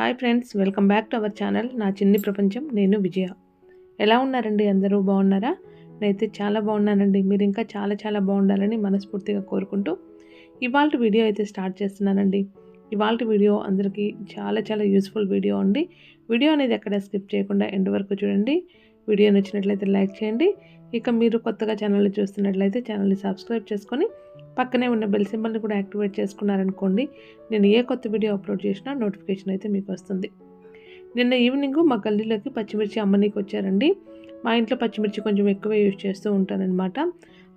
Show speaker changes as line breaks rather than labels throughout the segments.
Hi friends welcome back to our channel. నా చిన్ని ప్రపంచం నేను విజయ. ఎలా ఉన్నారండి? అందరూ బాగున్నారా? నేనైతే చాలా బాగున్నానండి. మీరు ఇంకా చాలా చాలా బాగుండాలని మనస్ఫూర్తిగా కోరుకుంటూ ఇవాళ వీడియో అయితే స్టార్ట్ చేస్తున్నానండి. ఇవాళ వీడియో అందరికీ చాలా చాలా యూస్ఫుల్ వీడియో అండి. వీడియో అనేది ఎక్కడ స్కిప్ చేయకుండా ఎండ్ వరకు చూడండి. వీడియో నచ్చినట్లయితే లైక్ చేయండి. ఇక మీరు కొత్తగా ఛానల్ని చూస్తున్నట్లయితే ఛానల్ని సబ్స్క్రైబ్ చేసుకొని పక్కనే ఉన్న బెల్ సింబల్ని కూడా యాక్టివేట్ చేసుకున్నారనుకోండి నేను ఏ కొత్త వీడియో అప్లోడ్ చేసినా నోటిఫికేషన్ అయితే మీకు వస్తుంది. నిన్న ఈవినింగ్ మా గల్లీలోకి పచ్చిమిర్చి అమ్మనీకి వచ్చారండి. మా ఇంట్లో పచ్చిమిర్చి కొంచెం ఎక్కువ యూజ్ చేస్తూ ఉంటానన్నమాట.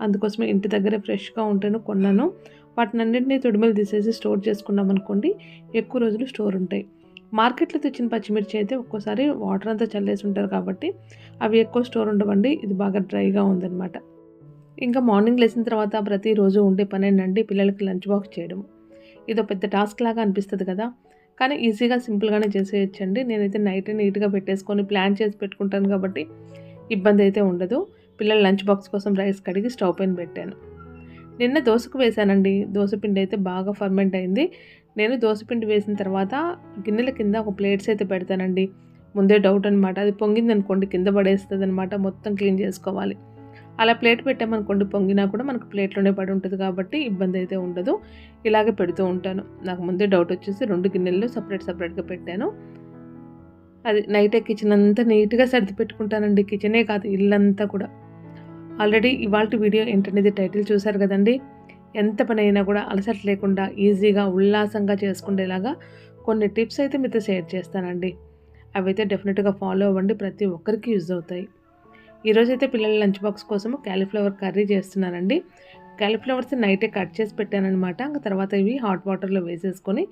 అందుకోసమే ఇంటి దగ్గర ఫ్రెష్గా ఉంటాను కొన్నాను. వాటిని అన్నింటినీ తొడిమలు తీసేసి స్టోర్ చేసుకున్నాం అనుకోండి ఎక్కువ రోజులు స్టోర్ ఉంటాయి. మార్కెట్లో తెచ్చిన పచ్చిమిర్చి అయితే ఒక్కోసారి వాటర్ అంతా చల్లేసి ఉంటారు కాబట్టి అవి ఎక్కువ స్టోర్ ఉండవండి. ఇది బాగా డ్రైగా ఉందన్నమాట. ఇంకా మార్నింగ్ లేచిన తర్వాత ప్రతిరోజు ఉండే పని ఏంటంటే పిల్లలకి లంచ్ బాక్స్ చేయడం. ఇదో పెద్ద టాస్క్ లాగా అనిపిస్తుంది కదా. కానీ ఈజీగా సింపుల్గానే చేసేయచ్చండి. నేనైతే నైట్ నీట్గా పెట్టేసుకొని ప్లాన్ చేసి పెట్టుకుంటాను కాబట్టి ఇబ్బంది అయితే ఉండదు. పిల్లల లంచ్ బాక్స్ కోసం రైస్ కడిగి స్టవ్ పైన పెట్టాను. నిన్న దోశకు వేశానండి దోశపిండి అయితే బాగా ఫర్మెంట్ అయింది. నేను దోశపిండి వేసిన తర్వాత గిన్నెల కింద ఒక ప్లేట్స్ అయితే పెడతానండి. ముందే డౌట్ అనమాట అది పొంగింది అనుకోండి కింద పడేస్తుంది అనమాట మొత్తం క్లీన్ చేసుకోవాలి. అలా ప్లేట్ పెట్టామనుకోండి పొంగినా కూడా మనకు ప్లేట్లోనే పడి ఉంటుంది కాబట్టి ఇబ్బంది అయితే ఉండదు. ఇలాగే పెడుతూ ఉంటాను. నాకు ముందే డౌట్ వచ్చేసి రెండు గిన్నెల్లో సపరేట్ సపరేట్గా పెట్టాను. అది నైటే కిచెన్ అంతా నీట్గా సర్ది పెట్టుకుంటానండి. కిచెనే కాదు ఇల్లంతా కూడా. ఆల్రెడీ ఇవాళ వీడియో ఏంటనేది టైటిల్ చూశారు కదండి. ఎంత పని అయినా కూడా అలసట లేకుండా ఈజీగా ఉల్లాసంగా చేసుకునేలాగా కొన్ని టిప్స్ అయితే మీతో షేర్ చేస్తానండి. అవైతే డెఫినెట్గా ఫాలో అవ్వండి. ప్రతి ఒక్కరికి యూజ్ అవుతాయి. ఈరోజైతే పిల్లల లంచ్ బాక్స్ కోసము క్యాలీఫ్లవర్ కర్రీ చేస్తున్నానండి. క్యాలీఫ్లవర్స్ నైటే కట్ చేసి పెట్టానమాట ఇంకా తర్వాత ఇవి హాట్ వాటర్లో వేసేసుకొని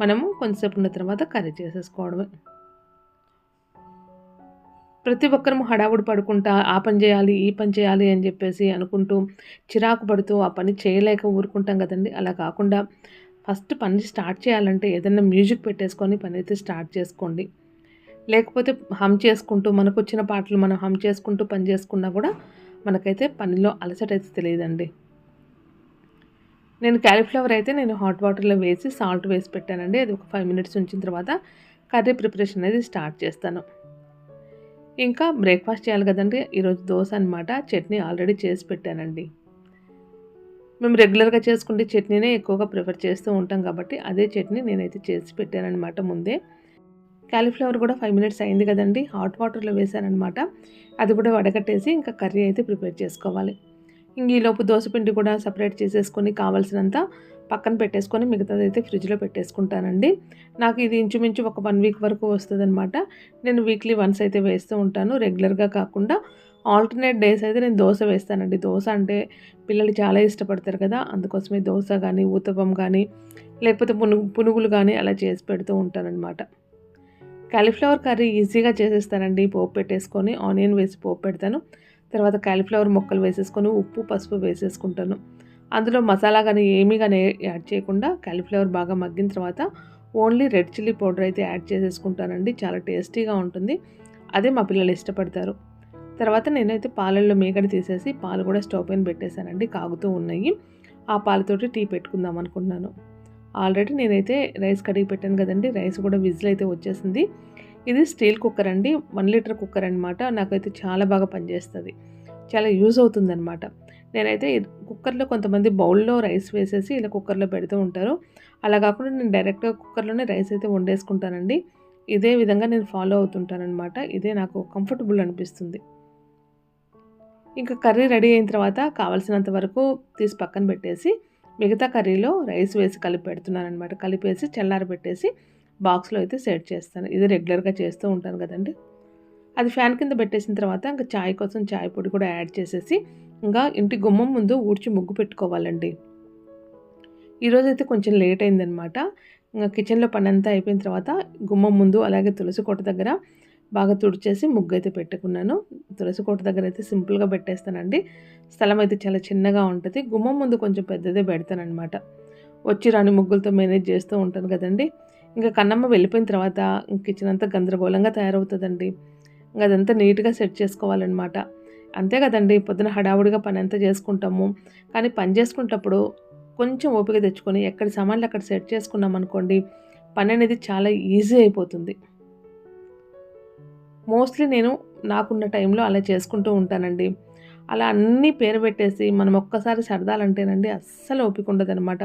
మనము కొంతసేపు ఉన్న తర్వాత కర్రీ చేసేసుకోవడమే. ప్రతి ఒక్కరము హడావుడి పడుకుంటా ఆ పని చేయాలి ఈ పని చేయాలి అని చెప్పేసి అనుకుంటూ చిరాకు పడుతూ ఆ పని చేయలేక ఊరుకుంటాం కదండి. అలా కాకుండా ఫస్ట్ పని స్టార్ట్ చేయాలంటే ఏదైనా మ్యూజిక్ పెట్టేసుకొని పని అయితే స్టార్ట్ చేసుకోండి. లేకపోతే హమ్ చేసుకుంటూ మనకు వచ్చిన పాటలు మనం హమ్ చేసుకుంటూ పని చేసుకున్నా కూడా మనకైతే పనిలో అలసట అయితే తెలియదండి. నేను క్యాలీఫ్లవర్ అయితే నేను హాట్ వాటర్లో వేసి సాల్ట్ వేసి పెట్టానండి. అది ఒక ఫైవ్ మినిట్స్ ఉంచిన తర్వాత కర్రీ ప్రిపరేషన్ అనేది స్టార్ట్ చేస్తాను. ఇంకా బ్రేక్ఫాస్ట్ చేయాలి కదండి. ఈరోజు దోశ అనమాట చట్నీ ఆల్రెడీ చేసి పెట్టానండి. మేము రెగ్యులర్గా చేసుకుంటే చట్నీనే ఎక్కువగా ప్రిఫర్ చేస్తూ ఉంటాం కాబట్టి అదే చట్నీ నేనైతే చేసి పెట్టానమాట ముందే. క్యాలీఫ్లవర్ కూడా ఫైవ్ మినిట్స్ అయింది కదండి. హాట్ వాటర్లో వేసానమాట అది కూడా వడగట్టేసి ఇంకా కర్రీ అయితే ప్రిపేర్ చేసుకోవాలి. ఇంక ఈలోపు దోశపిండి కూడా సపరేట్ చేసేసుకొని కావాల్సినంత పక్కన పెట్టేసుకొని మిగతాది అయితే ఫ్రిడ్జ్లో పెట్టేసుకుంటానండి. నాకు ఇది ఇంచుమించు ఒక వన్ వీక్ వరకు వస్తుంది అనమాట నేను వీక్లీ వన్స్ అయితే వేస్తూ ఉంటాను. రెగ్యులర్గా కాకుండా ఆల్టర్నేట్ డేస్ అయితే నేను దోశ వేస్తానండి. దోశ అంటే పిల్లలు చాలా ఇష్టపడతారు కదా. అందుకోసమే దోశ కానీ ఊతపం కానీ లేకపోతే పునుగు పునుగులు కానీ అలా చేసి పెడుతూ ఉంటానన్నమాట కాలీఫ్లవర్ కర్రీ ఈజీగా చేసేస్తానండి. పోపు పెట్టేసుకొని ఆనియన్ వేసి పోపు పెడతాను. తర్వాత కాలీఫ్లవర్ ముక్కలు వేసేసుకొని ఉప్పు పసుపు వేసేసుకుంటాను. అందులో మసాలా కానీ ఏమీ కానీ యాడ్ చేయకుండా కాలీఫ్లవర్ బాగా మగ్గిన తర్వాత ఓన్లీ రెడ్ చిల్లీ పౌడర్ అయితే యాడ్ చేసేసుకుంటానండి. చాలా టేస్టీగా ఉంటుంది. అదే మా పిల్లలు ఇష్టపడతారు. తర్వాత నేనైతే పాలల్లో మేగడ తీసేసి పాలు కూడా స్టవ్ పైన పెట్టేశానండి. కాగుతూ ఉన్నాయి. ఆ పాలతోటి టీ పెట్టుకుందాం అనుకున్నాను ఆల్రెడీ నేనైతే రైస్ కడిగి పెట్టాను కదండి రైస్ కూడా విజిల్ అయితే వచ్చేసింది. ఇది స్టీల్ కుక్కర్ అండి వన్ లీటర్ కుక్కర్ అనమాట నాకైతే చాలా బాగా పనిచేస్తుంది. చాలా యూజ్ అవుతుంది అనమాట నేనైతే కుక్కర్లో కొంతమంది బౌల్లో రైస్ వేసేసి ఇలా కుక్కర్లో పెడుతూ ఉంటారు. అలా కాకుండా నేను డైరెక్ట్గా కుక్కర్లోనే రైస్ అయితే వండేసుకుంటానండి. ఇదే విధంగా నేను ఫాలో అవుతుంటానమాట ఇదే నాకు కంఫర్టబుల్ అనిపిస్తుంది. ఇంకా కర్రీ రెడీ అయిన తర్వాత కావాల్సినంత వరకు తీసి పక్కన పెట్టేసి మిగతా కర్రీలో రైస్ వేసి కలిపి పెడుతున్నాను అనమాట కలిపేసి చల్లారి పెట్టేసి బాక్స్లో అయితే సెట్ చేస్తాను. ఇది రెగ్యులర్గా చేస్తూ ఉంటాను కదండి. అది ఫ్యాన్ కింద పెట్టేసిన తర్వాత ఇంకా చాయ్ కోసం చాయ్ పొడి కూడా యాడ్ చేసేసి ఇంకా ఇంటి గుమ్మం ముందు ఊడ్చి ముగ్గు పెట్టుకోవాలండి. ఈరోజైతే కొంచెం లేట్ అయిందనమాట ఇంకా కిచెన్లో పని అంతా అయిపోయిన తర్వాత గుమ్మం ముందు అలాగే తులసి కోట దగ్గర బాగా తుడిచేసి ముగ్గు అయితే పెట్టుకున్నాను. తులసి కోట దగ్గర అయితే సింపుల్గా పెట్టేస్తానండి. స్థలం అయితే చాలా చిన్నగా ఉంటుంది. గుమ్మం ముందు కొంచెం పెద్దదే పెడతానమాట వచ్చి రాని ముగ్గులతో మేనేజ్ చేస్తూ ఉంటాను కదండి. ఇంకా కన్నమ్మ వెళ్ళిపోయిన తర్వాత కిచెన్ అంతా గందరగోళంగా తయారవుతుందండి. ఇంకా అదంతా నీట్గా సెట్ చేసుకోవాలన్నమాట. అంతే కదండి పొద్దున హడావుడిగా పని అంతా చేసుకుంటాము. కానీ పని చేసుకుంటప్పుడు కొంచెం ఓపిక తెచ్చుకొని ఎక్కడి సామాన్లు అక్కడ సెట్ చేసుకున్నాం అనుకోండి పని అనేది చాలా ఈజీ అయిపోతుంది. మోస్ట్లీ నేను నాకున్న టైంలో అలా చేసుకుంటూ ఉంటానండి. అలా అన్నీ పేరు పెట్టేసి మనం ఒక్కసారి సరదాలంటేనండి అస్సలు ఓపిక ఉండదనమాట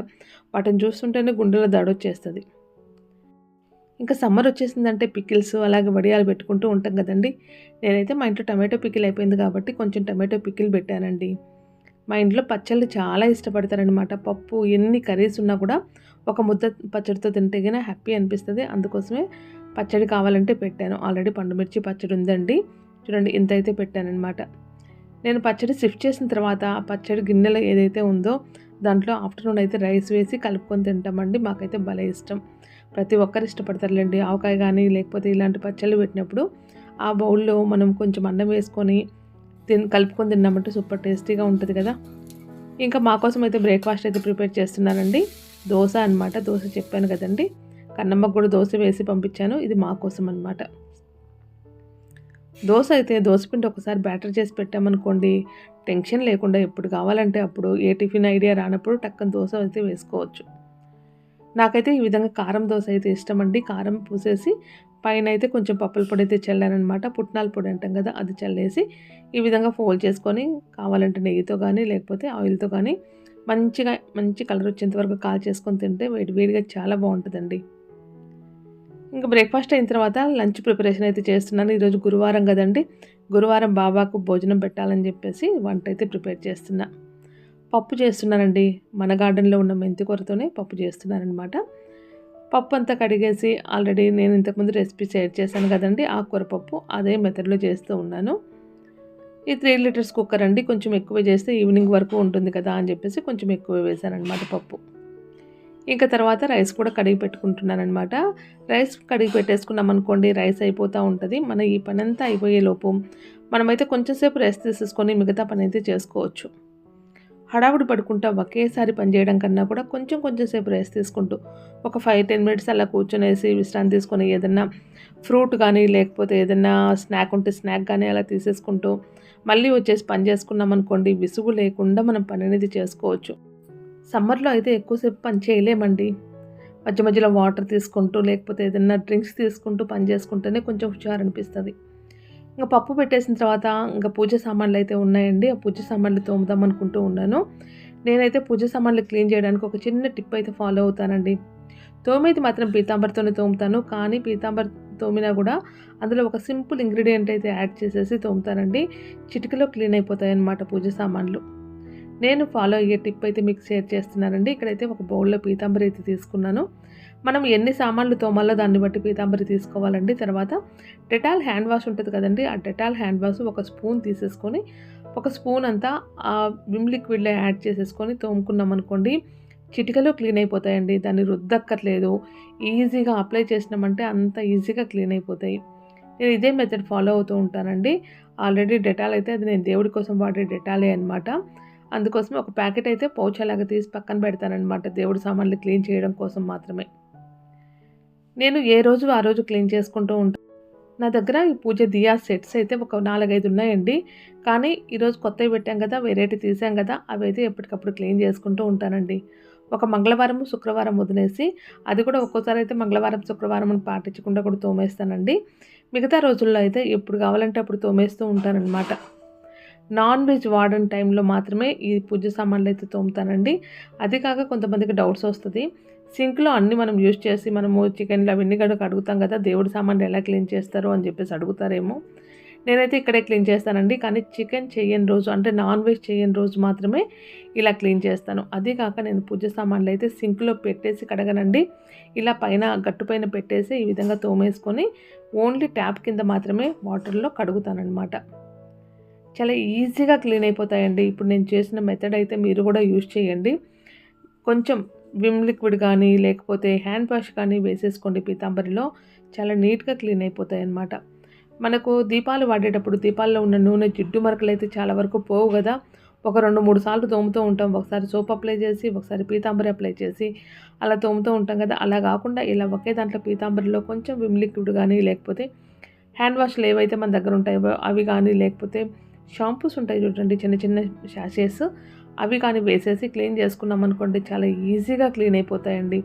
వాటిని చూస్తుంటేనే గుండెలో దడొచ్చేస్తుంది. ఇంకా సమ్మర్ వచ్చేసిందంటే పికిల్స్ అలాగే వడియాలు పెట్టుకుంటూ ఉంటాం కదండి. నేనైతే మా ఇంట్లో టమాటో పికిల్ అయిపోయింది కాబట్టి కొంచెం టమాటో పికిల్ పెట్టానండి. మా ఇంట్లో పచ్చళ్ళు చాలా ఇష్టపడతారనమాట పప్పు ఎన్ని కర్రీస్ ఉన్నా కూడా ఒక ముద్ద పచ్చడితో తింటే కానీ హ్యాపీ అనిపిస్తుంది. అందుకోసమే పచ్చడి కావాలంటే పెట్టాను. ఆల్రెడీ పండుమిర్చి పచ్చడి ఉందండి. చూడండి ఇంత అయితే పెట్టానమాట నేను పచ్చడి షిఫ్ట్ చేసిన తర్వాత ఆ పచ్చడి గిన్నెలో ఏదైతే ఉందో దాంట్లో ఆఫ్టర్నూన్ అయితే రైస్ వేసి కలుపుకొని తింటామండి. మాకైతే భలే ఇష్టం. ప్రతి ఒక్కరు ఇష్టపడతారులేండి. ఆవకాయ కానీ లేకపోతే ఇలాంటి పచ్చళ్ళు పెట్టినప్పుడు ఆ బౌల్లో మనం కొంచెం అన్నం వేసుకొని తిన్ కలుపుకొని తిన్నామంటే సూపర్ టేస్టీగా ఉంటుంది కదా. ఇంకా మా కోసం అయితే బ్రేక్ఫాస్ట్ అయితే ప్రిపేర్ చేస్తున్నానండి. దోశ అనమాట దోశ చెప్పాను కదండి. కన్నమ్మకు కూడా దోశ వేసి పంపించాను. ఇది మా కోసం అనమాట దోశ అయితే దోశపిండి ఒకసారి బ్యాటర్ చేసి పెట్టామనుకోండి టెన్షన్ లేకుండా ఎప్పుడు కావాలంటే అప్పుడు ఏ టిఫిన్ ఐడియా రానప్పుడు టక్కన దోశ అయితే వేసుకోవచ్చు. నాకైతే ఈ విధంగా కారం దోశ అయితే ఇష్టం అండి. కారం పూసేసి పైన అయితే కొంచెం పప్పుల పొడి అయితే చల్లానమాట పుట్నాల పొడి అంటాం కదా అది చల్లేసి ఈ విధంగా ఫోల్డ్ చేసుకొని కావాలంటే నెయ్యితో కానీ లేకపోతే ఆయిల్తో కానీ మంచిగా మంచి కలర్ వచ్చేంత వరకు కాల్ చేసుకొని తింటే వేడి వేడిగా చాలా బాగుంటుందండి. ఇంకా బ్రేక్ఫాస్ట్ అయిన తర్వాత లంచ్ ప్రిపరేషన్ అయితే చేస్తున్నాను ఈరోజు గురువారం కదండి. గురువారం బాబాకు భోజనం పెట్టాలని చెప్పేసి వంట అయితే ప్రిపేర్ చేస్తున్నా. పప్పు చేస్తున్నానండి మన గార్డెన్లో ఉన్న మెంతికూరతోనే పప్పు చేస్తున్నానమాట పప్పు అంతా కడిగేసి ఆల్రెడీ నేను ఇంతకుముందు రెసిపీ షేర్ చేశాను కదండి. ఆకుకూర పప్పు అదే మెథడ్లో చేస్తూ ఉన్నాను. ఈ త్రీ లీటర్స్ కుక్కర్ అండి. కొంచెం ఎక్కువ చేస్తే ఈవినింగ్ వరకు ఉంటుంది కదా అని చెప్పేసి కొంచెం ఎక్కువ వేసాను అనమాట పప్పు. ఇంకా తర్వాత రైస్ కూడా కడిగి పెట్టుకుంటున్నాను అనమాట రైస్ కడిగి పెట్టేసుకున్నాం అనుకోండి రైస్ అయిపోతూ ఉంటుంది. మన ఈ పని అంతా అయిపోయే లోపు మనమైతే కొంచెంసేపు రెస్ట్ తీసేసుకొని మిగతా పని అయితే చేసుకోవచ్చు. హడావుడి పడుకుంటా ఒకేసారి పని చేయడం కన్నా కూడా కొంచెం కొంచెం సేపు రెస్ట్ తీసుకుంటూ ఒక ఫైవ్ టెన్ మినిట్స్ అలా కూర్చొనేసి విశ్రాంతి తీసుకొని ఏదన్నా ఫ్రూట్ కానీ లేకపోతే ఏదన్నా స్నాక్ ఉంటే స్నాక్ కానీ అలా తీసేసుకుంటూ మళ్ళీ వచ్చేసి పని చేసుకున్నాం అనుకోండి విసుగు లేకుండా మనం పని అనేది చేసుకోవచ్చు. సమ్మర్లో అయితే ఎక్కువసేపు పని చేయలేమండి. మధ్య మధ్యలో వాటర్ తీసుకుంటూ లేకపోతే ఏదైనా డ్రింక్స్ తీసుకుంటూ పని చేసుకుంటేనే కొంచెం హుషారు అనిపిస్తుంది ఇంకా పప్పు పెట్టేసిన తర్వాత ఇంకా పూజ సామాన్లు అయితే ఉన్నాయండి. ఆ పూజ సామాన్లు తోముదాం అనుకుంటూ ఉన్నాను. నేనైతే పూజ సామాన్లు క్లీన్ చేయడానికి ఒక చిన్న టిప్ అయితే ఫాలో అవుతానండి. తోమేది మాత్రం పీతాంబర్తోనే తోముతాను. కానీ పీతాంబర్ తోమినా కూడా అందులో ఒక సింపుల్ ఇంగ్రీడియంట్ అయితే యాడ్ చేసేసి తోముతానండి. చిటికలో క్లీన్ అయిపోతాయి అన్నమాట పూజ సామాన్లు. నేను ఫాలో అయ్యే టిప్ అయితే మీకు షేర్ చేస్తున్నానండి. ఇక్కడైతే ఒక బౌల్లో పీతాంబరి అయితే తీసుకున్నాను. మనం ఎన్ని సామాన్లు తోమాలో దాన్ని బట్టి పీతాంబరి తీసుకోవాలండి. తర్వాత డెటాల్ హ్యాండ్ వాష్ ఉంటుంది కదండి. ఆ డెటాల్ హ్యాండ్ వాష్ ఒక స్పూన్ తీసేసుకొని ఒక స్పూన్ అంతా ఆ విమ్ లిక్విడ్లో యాడ్ చేసేసుకొని తోముకున్నాం అనుకోండి చిటికలో క్లీన్ అయిపోతాయండి. దాన్ని రుద్దక్కర్లేదు. ఈజీగా అప్లై చేసినామంటే అంత ఈజీగా క్లీన్ అయిపోతాయి. నేను ఇదే మెథడ్ ఫాలో అవుతూ ఉంటానండి. ఆల్రెడీ డెటాల్ అయితే అది నేను దేవుడి కోసం వాడే డెటాలే అనమాట అందుకోసం ఒక ప్యాకెట్ అయితే పౌచ్ అలాగా తీసి పక్కన పెడతానమాట దేవుడి సామాన్లు క్లీన్ చేయడం కోసం మాత్రమే. నేను ఏ రోజు ఆ రోజు క్లీన్ చేసుకుంటూ ఉంటాను నా దగ్గర ఈ పూజ దియా సెట్స్ అయితే ఒక నాలుగైదు ఉన్నాయండి. కానీ ఈరోజు కొత్తవి పెట్టాం కదా వెరైటీ తీసాం కదా అవి అయితే ఎప్పటికప్పుడు క్లీన్ చేసుకుంటూ ఉంటానండి. ఒక మంగళవారం శుక్రవారం వదిలేసి అది కూడా ఒక్కోసారి అయితే మంగళవారం శుక్రవారం అని పాటించకుండా కూడా తోమేస్తానండి. మిగతా రోజుల్లో అయితే ఎప్పుడు కావాలంటే అప్పుడు తోమేస్తూ ఉంటానన్నమాట. నాన్ వెజ్ వాడని టైంలో మాత్రమే ఈ పూజ సామాన్లు అయితే తోముతానండి. అది కాక కొంతమందికి డౌట్స్ వస్తుంది. సింక్లో అన్నీ మనం యూజ్ చేసి మనము చికెన్లు అవన్నీ కూడా అడుగుతాం కదా దేవుడి సామాన్లు ఎలా క్లీన్ చేస్తారు అని చెప్పేసి అడుగుతారేమో. నేనైతే ఇక్కడే క్లీన్ చేస్తానండి. కానీ చికెన్ చేయని రోజు అంటే నాన్ వెజ్ చేయని రోజు మాత్రమే ఇలా క్లీన్ చేస్తాను. అదే కాక నేను పూజ సామాన్లు అయితే సింక్లో పెట్టేసి కడగనండి. ఇలా పైన గట్టు పైన పెట్టేసి ఈ విధంగా తోమేసుకొని ఓన్లీ ట్యాప్ కింద మాత్రమే వాటర్లో కడుగుతానమాట చాలా ఈజీగా క్లీన్ అయిపోతాయండి. ఇప్పుడు నేను చేసిన మెథడ్ అయితే మీరు కూడా యూజ్ చేయండి. కొంచెం విమ్ లిక్విడ్ కానీ లేకపోతే హ్యాండ్ వాష్ కానీ వేసేసుకోండి పీతాంబరిలో. చాలా నీట్గా క్లీన్ అయిపోతాయి అన్నమాట మనకు దీపాలు వాడేటప్పుడు దీపాల్లో ఉన్న నూనె జిడ్డు మరకలు అయితే చాలా వరకు పోవు కదా. ఒక రెండు మూడు సార్లు తోముతూ ఉంటాం. ఒకసారి సోప్ అప్లై చేసి ఒకసారి పీతాంబరి అప్లై చేసి అలా తోముతూ ఉంటాం కదా. అలా కాకుండా ఇలా ఒకే దాంట్లో పీతాంబరిలో కొంచెం విమ్ లిక్విడ్ కానీ లేకపోతే హ్యాండ్ వాష్లు ఏవైతే మన దగ్గర ఉంటాయో అవి కానీ లేకపోతే షాంపూస్ ఉంటాయి చూడండి చిన్న చిన్న షాషేస్ అవి కానీ వేసేసి క్లీన్ చేసుకున్నాం అనుకోండి చాలా ఈజీగా క్లీన్ అయిపోతాయండి.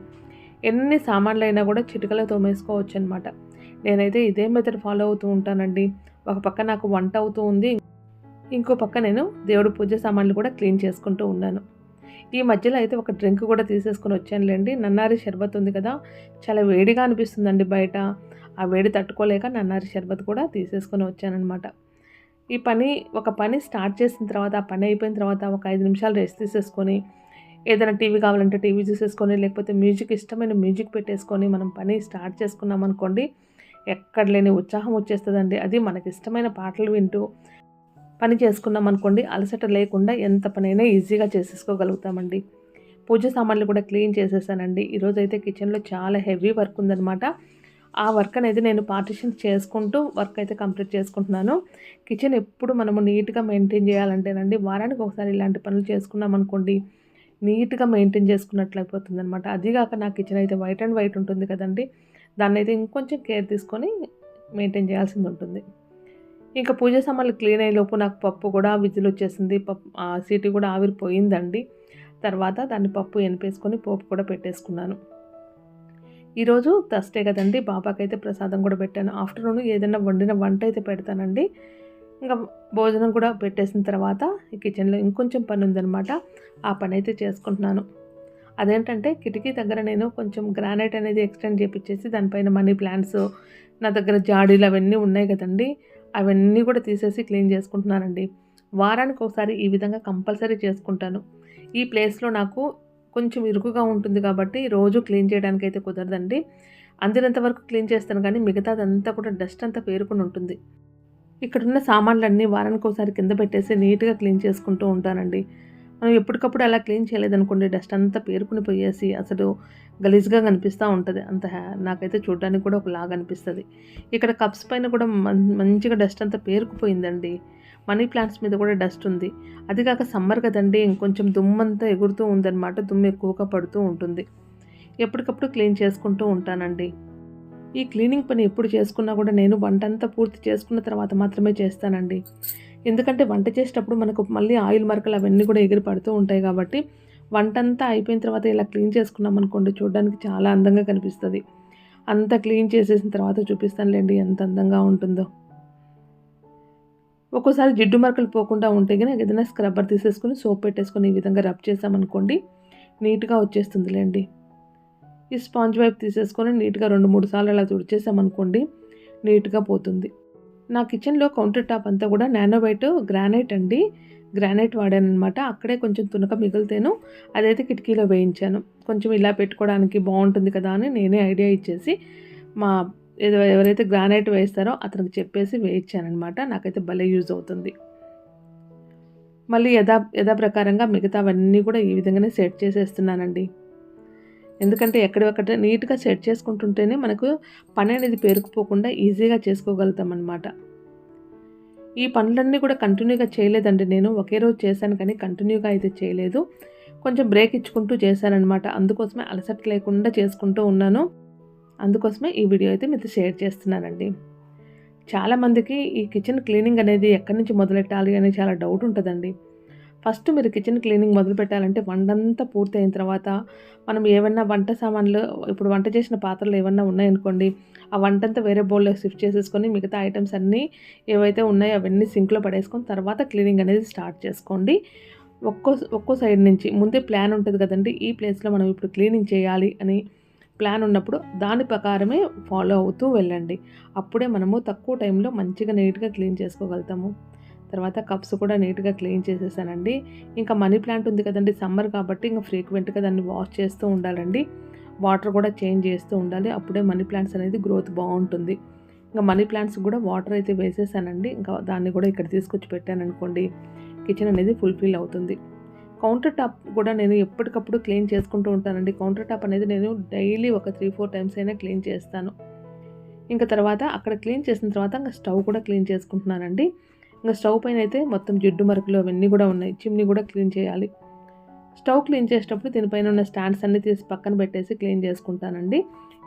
ఎన్ని సామాన్లు అయినా కూడా చిటికలో తోమేసుకోవచ్చు అనమాట నేనైతే ఇదే మెథడ్ ఫాలో అవుతూ ఉంటానండి. ఒక పక్క నాకు వంట అవుతూ ఉంది ఇంకో పక్క నేను దేవుడు పూజ సామాన్లు కూడా క్లీన్ చేసుకుంటూ ఉన్నాను. ఈ మధ్యలో అయితే ఒక డ్రింక్ కూడా తీసేసుకొని వచ్చానులేండి. నన్నారి షర్బత్ ఉంది కదా చాలా వేడిగా అనిపిస్తుందండి బయట. ఆ వేడి తట్టుకోలేక నన్నారి షర్బత్ కూడా తీసేసుకొని వచ్చానమాట ఈ పని ఒక పని స్టార్ట్ చేసిన తర్వాత ఆ పని అయిపోయిన తర్వాత ఒక ఐదు నిమిషాలు రెస్ట్ తీసేసుకొని ఏదైనా టీవీ కావాలంటే టీవీ చూసేసుకొని లేకపోతే మ్యూజిక్ ఇష్టమైన మ్యూజిక్ పెట్టేసుకొని మనం పని స్టార్ట్ చేసుకున్నాం అనుకోండి ఎక్కడ లేని ఉత్సాహం వచ్చేస్తుందండి. అది మనకి ఇష్టమైన పాటలు వింటూ పని చేసుకున్నాం అనుకోండి అలసట లేకుండా ఎంత పనైనా ఈజీగా చేసేసుకోగలుగుతామండి. పూజ సామాన్లు కూడా క్లీన్ చేసేసానండి. ఈరోజు అయితే కిచెన్లో చాలా హెవీ వర్క్ ఉందనమాట ఆ వర్క్ అనేది నేను పార్టిషన్స్ చేసుకుంటూ వర్క్ అయితే కంప్లీట్ చేసుకుంటున్నాను. కిచెన్ ఎప్పుడు మనము నీట్గా మెయింటైన్ చేయాలంటేనండి వారానికి ఒకసారి ఇలాంటి పనులు చేసుకున్నాం అనుకోండి నీట్గా మెయింటైన్ చేసుకున్నట్లు అయిపోతుంది అనమాట అదిగాక నా కిచెన్ అయితే వైట్ అండ్ వైట్ ఉంటుంది కదండి దాన్ని అయితే ఇంకొంచెం కేర్ తీసుకొని మెయింటైన్ చేయాల్సింది ఉంటుంది. ఇంకా పూజ సామాన్లు క్లీన్ అయ్యేలోపు నాకు పప్పు కూడా విజిల్ వచ్చేసింది పప్పు సీటీ కూడా ఆవిరిపోయిందండి. తర్వాత దాన్ని పప్పు ఎనిపేసుకొని పోపు కూడా పెట్టేసుకున్నాను. ఈరోజు థర్స్డే కదండి బాబాకైతే ప్రసాదం కూడా పెట్టాను. ఆఫ్టర్నూన్ ఏదైనా వండిన వంట అయితే పెడతానండి. ఇంకా భోజనం కూడా పెట్టేసిన తర్వాత ఈ కిచెన్లో ఇంకొంచెం పని ఉందనమాట ఆ పని అయితే చేసుకుంటున్నాను. అదేంటంటే కిటికీ దగ్గర నేను కొంచెం గ్రానైట్ అనేది ఎక్స్టెండ్ చేపించేసి దానిపైన మనీ ప్లాంట్స్ నా దగ్గర జాడీలు అవన్నీ ఉన్నాయి కదండి అవన్నీ కూడా తీసేసి క్లీన్ చేసుకుంటున్నానండి. వారానికి ఒకసారి ఈ విధంగా కంపల్సరీ చేసుకుంటాను. ఈ ప్లేస్లో నాకు కొంచెం ఇరుకుగా ఉంటుంది కాబట్టి రోజు క్లీన్ చేయడానికి అయితే కుదరదండి. అందినంత వరకు క్లీన్ చేస్తాను కానీ మిగతాదంతా కూడా డస్ట్ అంతా పేరుకుని ఉంటుంది. ఇక్కడున్న సామాన్లన్నీ వారానికి ఒకసారి కింద పెట్టేసి నీట్గా క్లీన్ చేసుకుంటూ ఉంటానండి. మనం ఎప్పటికప్పుడు అలా క్లీన్ చేయలేదనుకోండి డస్ట్ అంతా పేరుకుని పోయేసి అసలు గలీజ్గా కనిపిస్తూ ఉంటుంది. అంత నాకైతే చూడడానికి కూడా ఒకలాగా అనిపిస్తుంది ఇక్కడ కప్స్ పైన కూడా మంచిగా డస్ట్ అంతా పేరుకుపోయిందండి. మనీ ప్లాంట్స్ మీద కూడా డస్ట్ ఉంది. అది కాక సమ్మర్ కదండి ఇంకొంచెం దుమ్మంతా ఎగురుతూ ఉందన్నమాట దుమ్ము ఎక్కువగా పడుతూ ఉంటుంది. ఎప్పటికప్పుడు క్లీన్ చేసుకుంటూ ఉంటానండి. ఈ క్లీనింగ్ పని ఎప్పుడు చేసుకున్నా కూడా నేను వంట అంతా పూర్తి చేసుకున్న తర్వాత మాత్రమే చేస్తానండి. ఎందుకంటే వంట చేసేటప్పుడు మనకు మళ్ళీ ఆయిల్ మరకలు అవన్నీ కూడా ఎగిరి పడుతూ ఉంటాయి కాబట్టి వంట అంతా అయిపోయిన తర్వాత ఇలా క్లీన్ చేసుకున్నాం అనుకోండి చూడడానికి చాలా అందంగా కనిపిస్తుంది. అంతా క్లీన్ చేసేసిన తర్వాత చూపిస్తానులేండి ఎంత అందంగా ఉంటుందో. ఒక్కోసారి జిడ్డు మరకలు పోకుండా ఉంటే కానీ ఏదైనా స్క్రబ్బర్ తీసేసుకొని సోప్ పెట్టేసుకొని ఈ విధంగా రబ్ చేసామనుకోండి నీట్గా వచ్చేస్తుందిలేండి. ఈ స్పాంజ్ వైప్ తీసేసుకొని నీట్గా రెండు మూడు సార్లు అలా తుడిచేసామనుకోండి నీట్గా పోతుంది. నా కిచెన్లో కౌంటర్ టాప్ అంతా కూడా నానోవైట్ గ్రానైట్ అండి. గ్రానైట్ వాడాను అనమాట అక్కడే కొంచెం తునక మిగిలితేను అదైతే కిటికీలో వేయించాను. కొంచెం ఇలా పెట్టుకోవడానికి బాగుంటుంది కదా అని నేనే ఐడియా ఇచ్చేసి మా ఎవరైతే గ్రానైట్ వేస్తారో అతనికి చెప్పేసి వేయించానమాట నాకైతే భలే యూజ్ అవుతుంది. మళ్ళీ యథా ప్రకారంగా మిగతావన్నీ కూడా ఈ విధంగానే సెట్ చేసేస్తున్నానండి. ఎందుకంటే ఎక్కడెక్కడ నీట్గా సెట్ చేసుకుంటుంటేనే మనకు పని అనేది పేరుకుపోకుండా ఈజీగా చేసుకోగలుగుతాం అనమాట ఈ పనులన్నీ కూడా కంటిన్యూగా చేయలేదండి నేను. ఒకే రోజు చేశాను కానీ కంటిన్యూగా అయితే చేయలేదు. కొంచెం బ్రేక్ ఇచ్చుకుంటూ చేశానమాట అందుకోసమే అలసట లేకుండా చేసుకుంటూ ఉన్నాను. అందుకోసమే ఈ వీడియో అయితే మీతో షేర్ చేస్తున్నానండి. చాలామందికి ఈ కిచెన్ క్లీనింగ్ అనేది ఎక్కడి నుంచి మొదలెట్టాలి అని చాలా డౌట్ ఉంటుందండి. ఫస్ట్ మీరు కిచెన్ క్లీనింగ్ మొదలు పెట్టాలంటే వంటంతా పూర్తయిన తర్వాత మనం ఏమన్నా వంట సామాన్లు ఇప్పుడు వంట చేసిన పాత్రలు ఏమన్నా ఉన్నాయనుకోండి ఆ వంటంతా వేరే బౌల్లో షిఫ్ట్ చేసేసుకొని మిగతా ఐటమ్స్ అన్నీ ఏవైతే ఉన్నాయో అవన్నీ సింక్లో పడేసుకొని తర్వాత క్లీనింగ్ అనేది స్టార్ట్ చేసుకోండి. ఒక్కో ఒక్కో సైడ్ నుంచి ముందే ప్లాన్ ఉంటుంది కదండి ఈ ప్లేస్లో మనం ఇప్పుడు క్లీనింగ్ చేయాలి అని ప్లాన్ ఉన్నప్పుడు దాని ప్రకారమే ఫాలో అవుతూ వెళ్ళండి. అప్పుడే మనము తక్కువ టైంలో మంచిగా నీట్గా క్లీన్ చేసుకోగలుగుతాము. తర్వాత కప్స్ కూడా నీట్గా క్లీన్ చేసేసానండి. ఇంకా మనీ ప్లాంట్ ఉంది కదండి సమ్మర్ కాబట్టి ఇంకా ఫ్రీక్వెంట్గా దాన్ని వాష్ చేస్తూ ఉండాలండి. వాటర్ కూడా చేంజ్ చేస్తూ ఉండాలి. అప్పుడే మనీ ప్లాంట్స్ అనేది గ్రోత్ బాగుంటుంది. ఇంకా మనీ ప్లాంట్స్ కూడా వాటర్ అయితే వేసేసానండి. ఇంకా దాన్ని కూడా ఇక్కడ తీసుకొచ్చి పెట్టాను అనుకోండి కిచెన్ అనేది ఫుల్ఫిల్ అవుతుంది. కౌంటర్ టాప్ కూడా నేను ఎప్పటికప్పుడు క్లీన్ చేసుకుంటూ ఉంటానండి. కౌంటర్ టాప్ అనేది నేను డైలీ ఒక త్రీ ఫోర్ టైమ్స్ అయినా క్లీన్ చేస్తాను. ఇంకా తర్వాత అక్కడ క్లీన్ చేసిన తర్వాత ఇంకా స్టవ్ కూడా క్లీన్ చేసుకుంటున్నానండి. ఇంకా స్టవ్ పైన అయితే మొత్తం జిడ్డు మరకలు అవన్నీ కూడా ఉన్నాయి. చిమ్ని కూడా క్లీన్ చేయాలి. స్టవ్ క్లీన్ చేసేటప్పుడు దీనిపైన ఉన్న స్టాండ్స్ అన్నీ తీసి పక్కన పెట్టేసి క్లీన్ చేసుకుంటానండి.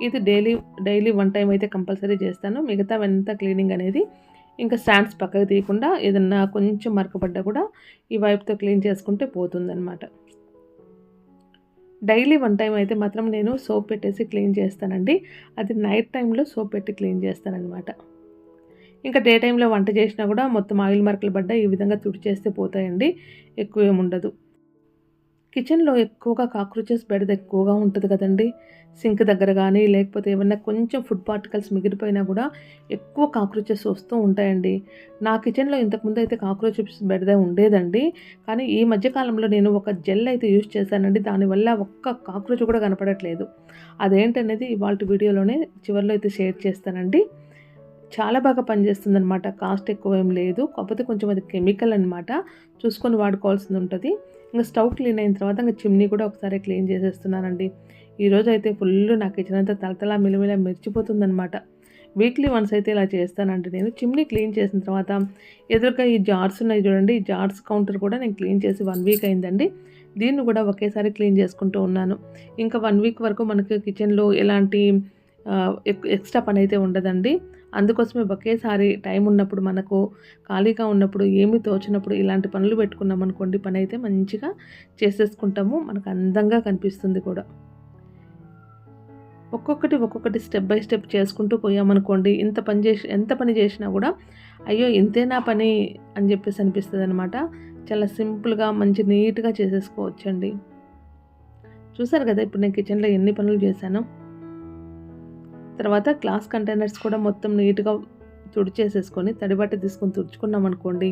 ఇది డైలీ డైలీ వన్ టైం అయితే కంపల్సరీ చేస్తాను. మిగతా ఎంత క్లీనింగ్ అనేది ఇంకా శాండ్స్ పక్కకు తీయకుండా ఏదన్నా కొంచెం మరకపడ్డా కూడా ఈ వైపుతో క్లీన్ చేసుకుంటే పోతుందన్నమాట. డైలీ వన్ టైం అయితే మాత్రం నేను సోప్ పెట్టేసి క్లీన్ చేస్తానండి. అది నైట్ టైంలో సోప్ పెట్టి క్లీన్ చేస్తానన్నమాట. ఇంకా డే టైంలో వంట చేసినా కూడా మొత్తం ఆయిల్ మరకలు పడ్డా ఈ విధంగా తుడిచేస్తే పోతాయండి. ఎక్కువ ఏముండదు కిచెన్లో ఎక్కువగా కాక్రోచెస్ బెడద ఎక్కువగా ఉంటుంది కదండి. సింక్ దగ్గర కానీ లేకపోతే ఏమన్నా కొంచెం ఫుడ్ పార్టికల్స్ మిగిలిపోయినా కూడా ఎక్కువ కాక్రోచెస్ వస్తూ ఉంటాయండి. నా కిచెన్లో ఇంతకుముందు అయితే కాక్రోచెస్ బెడద ఉండేదండి. కానీ ఈ మధ్యకాలంలో నేను ఒక జెల్ అయితే యూజ్ చేశానండి. దానివల్ల ఒక్క కాక్రోచ్ కూడా కనపడట్లేదు. అదేంటనేది ఇవాళ వీడియోలోనే చివరిలో అయితే షేర్ చేస్తానండి. చాలా బాగా పనిచేస్తుంది అనమాట కాస్ట్ ఎక్కువ ఏం లేదు. కాకపోతే కొంచెం అది కెమికల్ అనమాట చూసుకొని వాడుకోవాల్సింది ఉంటుంది. ఇంకా స్టవ్ క్లీన్ అయిన తర్వాత ఇంకా చిమ్నీ కూడా ఒకసారి క్లీన్ చేసేస్తున్నానండి. ఈరోజు అయితే ఫుల్ నా కిచెన్ అంతా తలతలా మిలమిల మెరిచిపోతుందనమాట వీక్లీ వన్స్ అయితే ఇలా చేస్తానండి నేను. చిమ్నీ క్లీన్ చేసిన తర్వాత ఎదురుగా ఈ జార్స్ ఉన్నాయి చూడండి. ఈ జార్స్ కౌంటర్ కూడా నేను క్లీన్ చేసి వన్ వీక్ అయిందండి. దీన్ని కూడా ఒకేసారి క్లీన్ చేసుకుంటూ ఉన్నాను. ఇంకా వన్ వీక్ వరకు మనకి కిచెన్లో ఎలాంటి ఎక్స్ట్రా పని అయితే ఉండదండి. అందుకోసమే ఒకేసారి టైం ఉన్నప్పుడు మనకు ఖాళీగా ఉన్నప్పుడు ఏమి తోచినప్పుడు ఇలాంటి పనులు పెట్టుకున్నాం అనుకోండి పని అయితే మంచిగా చేసేసుకుంటాము మనకు అందంగా కనిపిస్తుంది కూడా. ఒక్కొక్కటి ఒక్కొక్కటి స్టెప్ బై స్టెప్ చేసుకుంటూ పోయామనుకోండి ఇంత పని చేసి ఎంత పని చేసినా కూడా అయ్యో ఇంతేనా పని అని చెప్పేసి అనిపిస్తుంది అనమాట చాలా సింపుల్గా మంచి నీట్గా చేసేసుకోవచ్చండి. చూసారు కదా ఇప్పుడు నేను కిచెన్లో ఎన్ని పనులు చేశాను? తర్వాత గ్లాస్ కంటైనర్స్ కూడా మొత్తం నీట్గా తుడిచేసేసుకొని తడిబట్ట తీసుకొని తుడుచుకున్నాం అనుకోండి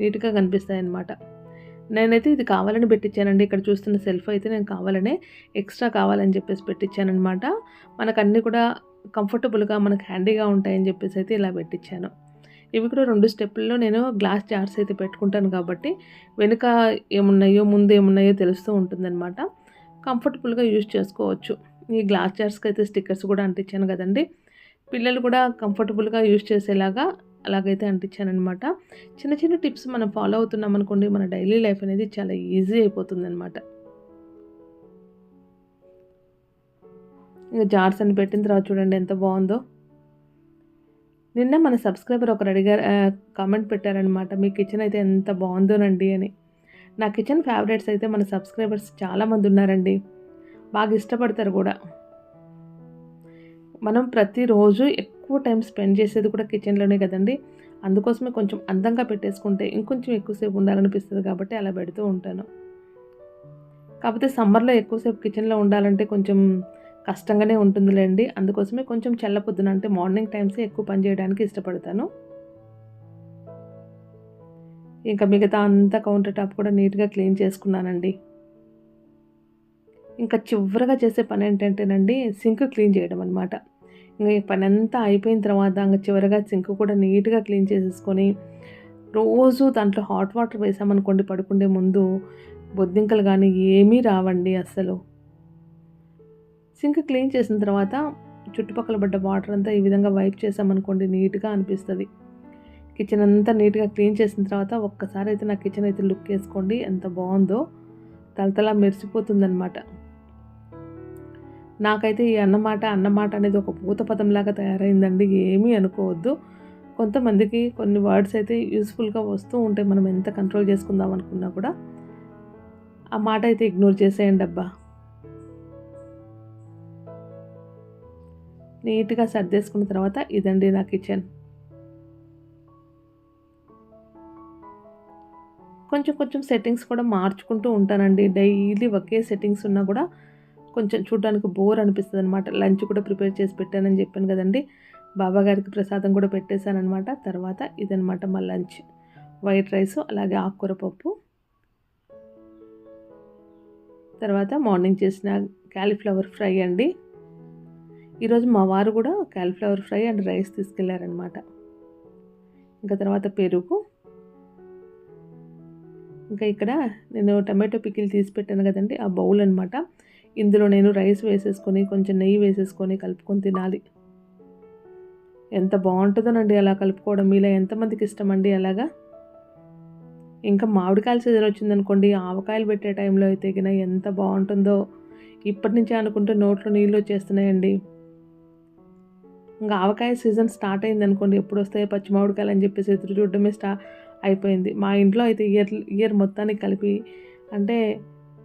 నీట్గా కనిపిస్తాయి అన్నమాట నేనైతే ఇది కావాలని పెట్టించానండి ఇక్కడ చూస్తున్న సెల్ఫ్ అయితే నేను కావాలనే ఎక్స్ట్రా కావాలని చెప్పేసి పెట్టించానమాట మనకు అన్నీ కూడా కంఫర్టబుల్గా మనకు హ్యాండీగా ఉంటాయని చెప్పేసి అయితే ఇలా పెట్టించాను ఇవి కూడా రెండు స్టెప్పుల్లో నేను గ్లాస్ జార్స్ అయితే పెట్టుకుంటాను కాబట్టి వెనుక ఏమున్నాయో ముందు ఏమున్నాయో తెలుస్తూ ఉంటుందన్నమాట. కంఫర్టబుల్గా యూజ్ చేసుకోవచ్చు. ఈ గ్లాస్ జార్స్కి అయితే స్టిక్కర్స్ కూడా అంటించాను కదండి. పిల్లలు కూడా కంఫర్టబుల్గా యూజ్ చేసేలాగా అలాగైతే అంటించాను అనమాట చిన్న చిన్న టిప్స్ మనం ఫాలో అవుతున్నాం అనుకోండి మన డైలీ లైఫ్ అనేది చాలా ఈజీ అయిపోతుంది అనమాట ఇంకా జార్స్ అని పెట్టిన తర్వాత చూడండి ఎంత బాగుందో. నిన్న మన సబ్స్క్రైబర్ ఒకరు అడిగారు కామెంట్ పెట్టారనమాట మీ కిచెన్ అయితే ఎంత బాగుందోనండి అని. నా కిచెన్ ఫేవరెట్స్ అయితే మన సబ్స్క్రైబర్స్ చాలామంది ఉన్నారండి. బాగా ఇష్టపడతారు కూడా. మనం ప్రతిరోజు ఎక్కువ టైం స్పెండ్ చేసేది కూడా కిచెన్లోనే కదండి. అందుకోసమే కొంచెం అందంగా పెట్టేసుకుంటే ఇంకొంచెం ఎక్కువసేపు ఉండాలనిపిస్తుంది కాబట్టి అలా పెడుతూ ఉంటాను. కాకపోతే సమ్మర్లో ఎక్కువసేపు కిచెన్లో ఉండాలంటే కొంచెం కష్టంగానే ఉంటుందిలేండి. అందుకోసమే కొంచెం చల్లపొద్దున అంటే మార్నింగ్ టైమ్సే ఎక్కువ పని చేయడానికి ఇష్టపడతాను. ఇంకా మిగతా అంతా కౌంటర్ టాప్ కూడా నీట్గా క్లీన్ చేసుకున్నానండి. ఇంకా చివరిగా చేసే పని ఏంటంటేనండి సింక్ క్లీన్ చేయడం అనమాట ఇంకా ఈ పని అంతా అయిపోయిన తర్వాత ఇంకా చివరిగా సింక్ కూడా నీట్గా క్లీన్ చేసేసుకొని రోజు దాంట్లో హాట్ వాటర్ వేసామనుకోండి పడుకుండే ముందు బొద్దింకలు కానీ ఏమీ రావండి అస్సలు. సింక్ క్లీన్ చేసిన తర్వాత చుట్టుపక్కల పడ్డ వాటర్ అంతా ఈ విధంగా వైప్ చేసామనుకోండి నీట్గా అనిపిస్తుంది. కిచెన్ అంతా నీట్గా క్లీన్ చేసిన తర్వాత ఒక్కసారి అయితే నా కిచెన్ అయితే లుక్ వేసుకోండి ఎంత బాగుందో. తలతలా మెరిసిపోతుందనమాట నాకైతే ఈ అన్నమాట అన్నమాట అనేది ఒక పూత పదంలాగా తయారైందండి. ఏమీ అనుకోవద్దు. కొంతమందికి కొన్ని వర్డ్స్ అయితే యూస్ఫుల్గా వస్తూ ఉంటాయి. మనం ఎంత కంట్రోల్ చేసుకుందాం అనుకున్నా కూడా. ఆ మాట అయితే ఇగ్నోర్ చేసేయండి అబ్బా. నీట్గా సర్దేసుకున్న తర్వాత ఇదండి నా కిచెన్. కొంచెం కొంచెం సెట్టింగ్స్ కూడా మార్చుకుంటూ ఉంటానండి. డైలీ ఒకే సెట్టింగ్స్ ఉన్నా కూడా కొంచెం చూడడానికి బోర్ అనిపిస్తుంది అనమాట లంచ్ కూడా ప్రిపేర్ చేసి పెట్టానని చెప్పాను కదండి. బాబాగారికి ప్రసాదం కూడా పెట్టేశానమాట తర్వాత ఇదనమాట మా లంచ్. వైట్ రైస్ అలాగే ఆకుకూర పప్పు. తర్వాత మార్నింగ్ చేసిన క్యాలీఫ్లవర్ ఫ్రై అండి. ఈరోజు మా వారు కూడా క్యాలీఫ్లవర్ ఫ్రై అండ్ రైస్ తీసుకెళ్ళారనమాట ఇంకా తర్వాత పెరుగు. ఇంకా ఇక్కడ నేను టమాటో పికిల్ తీసి పెట్టాను కదండి. ఆ బౌల్ అనమాట ఇందులో నేను రైస్ వేసేసుకొని కొంచెం నెయ్యి వేసేసుకొని కలుపుకొని తినాలి. ఎంత బాగుంటుందోనండి అలా కలుపుకోవడం. మీలో ఎంతమందికి ఇష్టం అండి అలాగా? ఇంకా మామిడికాయల సీజన్ వచ్చిందనుకోండి ఆవకాయలు పెట్టే టైంలో అయితే గిన ఎంత బాగుంటుందో ఇప్పటి నుంచే అనుకుంటే నోట్లో నీళ్ళు వచ్చేస్తున్నాయండి. ఇంకా ఆవకాయ సీజన్ స్టార్ట్ అయింది అనుకోండి ఎప్పుడు వస్తే పచ్చి మామిడికాయలు అని చెప్పేసి ఎదురు చూడడమే స్టా అయిపోయింది. మా ఇంట్లో అయితే ఇయర్ ఇయర్ మొత్తానికి కలిపి అంటే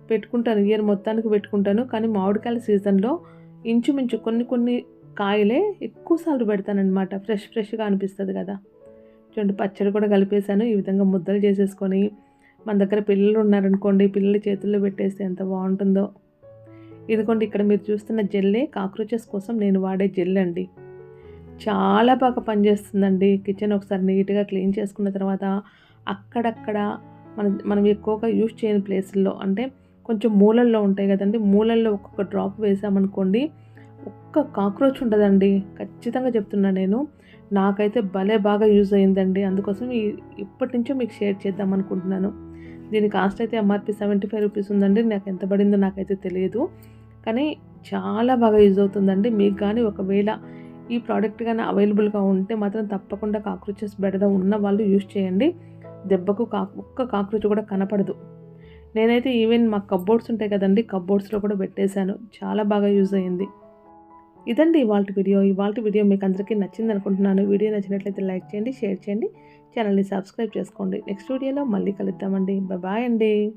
పెట్టుకుంటాను ఇయర్ మొత్తానికి పెట్టుకుంటాను. కానీ మామిడికాయల సీజన్లో ఇంచుమించు కొన్ని కొన్ని కాయలే ఎక్కువసార్లు పెడతానమాట ఫ్రెష్ ఫ్రెష్గా అనిపిస్తుంది కదా. చూడండి పచ్చడి కూడా కలిపేశాను. ఈ విధంగా ముద్దలు చేసేసుకొని మన దగ్గర పిల్లలు ఉన్నారనుకోండి పిల్లల చేతుల్లో పెట్టేస్తే ఎంత బాగుంటుందో. ఇదిగోండి ఇక్కడ మీరు చూస్తున్న జెల్లే కాక్రోచెస్ కోసం నేను వాడే జెల్ అండి. చాలా బాగా పనిచేస్తుందండి. కిచెన్ ఒకసారి నీట్గా క్లీన్ చేసుకున్న తర్వాత అక్కడక్కడ మనం మనం ఎక్కువగా యూజ్ చేయని ప్లేసుల్లో అంటే కొంచెం మూలల్లో ఉంటాయి కదండి. మూలల్లో ఒక్కొక్క డ్రాప్ వేసామనుకోండి ఒక్క కాక్రోచ్ ఉండదండి ఖచ్చితంగా చెప్తున్నా నేను. నాకైతే భలే బాగా యూజ్ అయిందండి. అందుకోసం ఈ ఇప్పటి నుంచో మీకు షేర్ చేద్దాం అనుకుంటున్నాను. దీని కాస్ట్ అయితే ఎంఆర్పి సెవెంటీ ఫైవ్ రూపీస్ ఉందండి. నాకు ఎంత పడిందో నాకైతే తెలియదు. కానీ చాలా బాగా యూజ్ అవుతుందండి. మీకు కానీ ఒకవేళ ఈ ప్రోడక్ట్ కానీ అవైలబుల్గా ఉంటే మాత్రం తప్పకుండా కాక్రోచెస్ బెడద ఉన్న వాళ్ళు యూజ్ చేయండి. దెబ్బకు కా ఒక్క కాక్రోచ్ కూడా కనపడదు. నేనైతే ఈవెన్ మా కబ్బోర్డ్స్ ఉంటాయి కదండి కబ్బోర్డ్స్లో కూడా పెట్టేశాను. చాలా బాగా యూజ్ అయ్యింది. ఇదండి ఇవాళ వీడియో. ఇవాళ వీడియో మీకు అందరికీ నచ్చింది అనుకుంటున్నాను. వీడియో నచ్చినట్లయితే లైక్ చేయండి షేర్ చేయండి. ఛానల్ని సబ్స్క్రైబ్ చేసుకోండి. నెక్స్ట్ వీడియోలో మళ్ళీ కలుద్దామండి. బాయ్ అండి.